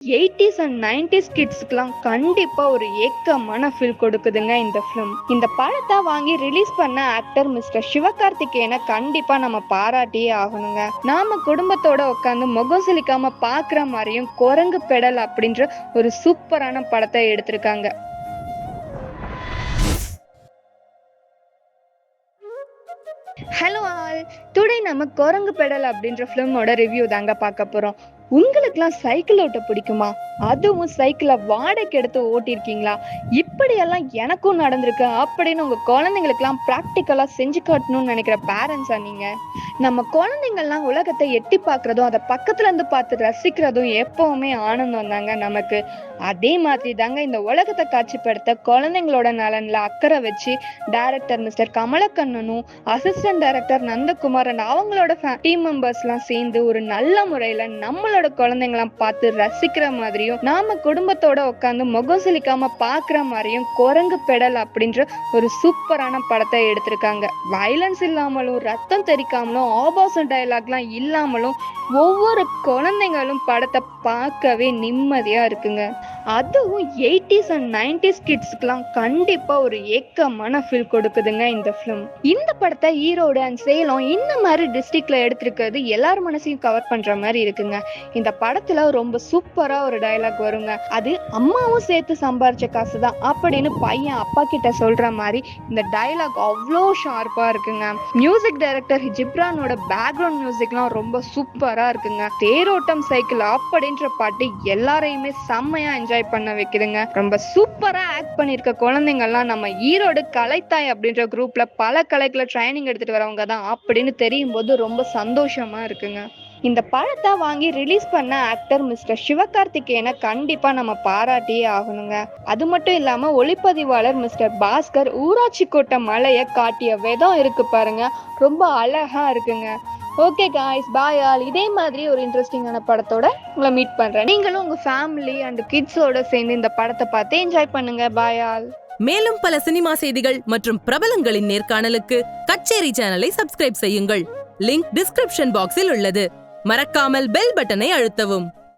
Eighties and nineties கிட்ஸ்க்குலாம் கண்டிப்பாக ஒரு ஏக்கமான feel கொடுக்குதுங்க இந்த ஃபிலிம் இந்த படத்தை வாங்கி ரிலீஸ் பண்ண ஆக்டர் மிஸ்டர் சிவகார்த்திகேயனை கண்டிப்பாக நம்ம பாராட்டியே ஆகணுங்க. நாம குடும்பத்தோட உட்காந்து முகம் சுளிக்காம பார்க்குற மாதிரியும் குரங்கு பெடல் அப்படின்ற ஒரு சூப்பரான படத்தை எடுத்திருக்காங்க. ஹலோ ஆல் டுடே நம்ம குரங்கு பெடல் அப்படின்ற ஃபிலிமோட ரிவ்யூ தாங்க பார்க்க போகிறோம் உங்களுக்குலாம் சைக்கிள் ஓட்ட பிடிக்குமா? அதுவும் சைக்கிளை வாடகைக்கு எடுத்து ஓட்டியிருக்கீங்களா? இப்படியெல்லாம் எனக்கும் நடந்திருக்கு. அப்படின்னு உங்க குழந்தைங்களுக்குலாம் ப்ராக்டிக்கலாக செஞ்சு காட்டணும்னு நினைக்கிற பேரண்ட்ஸா நீங்க? நம்ம குழந்தைங்கள்லாம் உலகத்தை எட்டி பார்க்கறதும் அதை பக்கத்துல இருந்து பார்த்து ரசிக்கிறதும் எப்பவுமே ஆனந்தம் தாங்க நமக்கு. அதே மாதிரி தாங்க இந்த உலகத்தை காட்சிப்படுத்த குழந்தைங்களோட நலன்ல அக்கறை வச்சு டைரக்டர் மிஸ்டர் கமலக்கண்ணனும் அசிஸ்டன்ட் டைரக்டர் நந்தகுமார் அண்ட் அவங்களோட டீம் மெம்பர்ஸ்லாம் சேர்ந்து ஒரு நல்ல முறையில நம்மளோட குழந்தைங்களாம் பார்த்து ரசிக்கிற மாதிரியும் நாம குடும்பத்தோட உட்காந்து முகம் சிலிக்காம பாக்குற மாதிரியும் குரங்கு பெடல் அப்படின்ற ஒரு சூப்பரான படத்தை எடுத்திருக்காங்க. வயலன்ஸ் இல்லாமலும் ரத்தம் தெரிக்காமலும் ஆபாசம் டயலாக்லாம் இல்லாமலும் ஒவ்வொரு குழந்தைங்களும் படத்தை பார்க்கவே நிம்மதியாக இருக்குங்க. அதுவும் எயிட்டிஸ் அண்ட் நைன்டிஸ் கிட்ஸ்க்குலாம் கண்டிப்பாக ஒரு ஏக்கமான ஃபீல் கொடுக்குதுங்க இந்த ஃபிலிம் இந்த படத்தை ஈரோடு அண்ட் சேலம் இந்த மாதிரி டிஸ்ட்ரிக்டில் எடுத்திருக்கிறது எல்லார் மனசையும் கவர் பண்ணுற மாதிரி இருக்குங்க. இந்த படத்தில் ரொம்ப சூப்பராக ஒரு டயலாக் வருங்க. அது அம்மாவும் சேர்த்து சம்பாரிச்ச காசு தான் அப்படின்னு பையன் அப்பா கிட்ட சொல்கிற மாதிரி இந்த டயலாக் அவ்வளோ ஷார்ப்பாக இருக்குங்க. மியூசிக் டைரக்டர் ஜிப்ரானோட பேக்ரவுண்ட் மியூசிக்லாம் ரொம்ப சூப்பரா இருக்குங்க. தேரோட்டம் சைக்கிள் அப்படின்ற பாட்டு எல்லாரையுமே செம்மையா என்ஜாய் பண்ண வைக்குதுங்க. ரொம்ப சூப்பரா ஆக்ட் பண்ணிருக்க குழந்தைங்கள்லாம் நம்ம ஈரோடு கலைத்தாய் அப்படின்ற குரூப்ல பல கலைகளை ட்ரைனிங் எடுத்துட்டு வரவங்க தான் அப்படின்னு தெரியும் போது ரொம்ப சந்தோஷமா இருக்குங்க. இந்த படத்தை வாங்கி ரிலீஸ் பண்ண ஆக்டர் மிஸ்டர் சிவகார்த்திகேயனை கண்டிப்பா நம்ம பாராட்டியே ஆகணுங்க. அது மட்டும் இல்லாம ஒளிப்பதிவாளர் மிஸ்டர் பாஸ்கர் ஊராட்சி கோட்டை மலையை காட்டிய விதம் இருக்கு பாருங்க. ரொம்ப அழகா இருக்குங்க. ஓகே காய்ஸ் பாய் ஆல் இதே மாதிரி ஒரு இன்ட்ரெஸ்டிங்கான படத்தோட உங்களை மீட் பண்றேன். நீங்களும் உங்க ஃபேமிலி அண்ட் கிட்ஸோட சேர்ந்து இந்த படத்தை பார்த்து என்ஜாய் பண்ணுங்க. பாய் ஆல் மேலும் பல சினிமா செய்திகள் மற்றும் பிரபலங்களின் நேர்காணலுக்கு கச்சேரி சேனலை சப்ஸ்கிரைப் செய்யுங்கள். லிங்க் டிஸ்கிரிப்ஷன் பாக்ஸில் உள்ளது. மறக்காமல் பெல் பட்டனை அழுத்தவும்.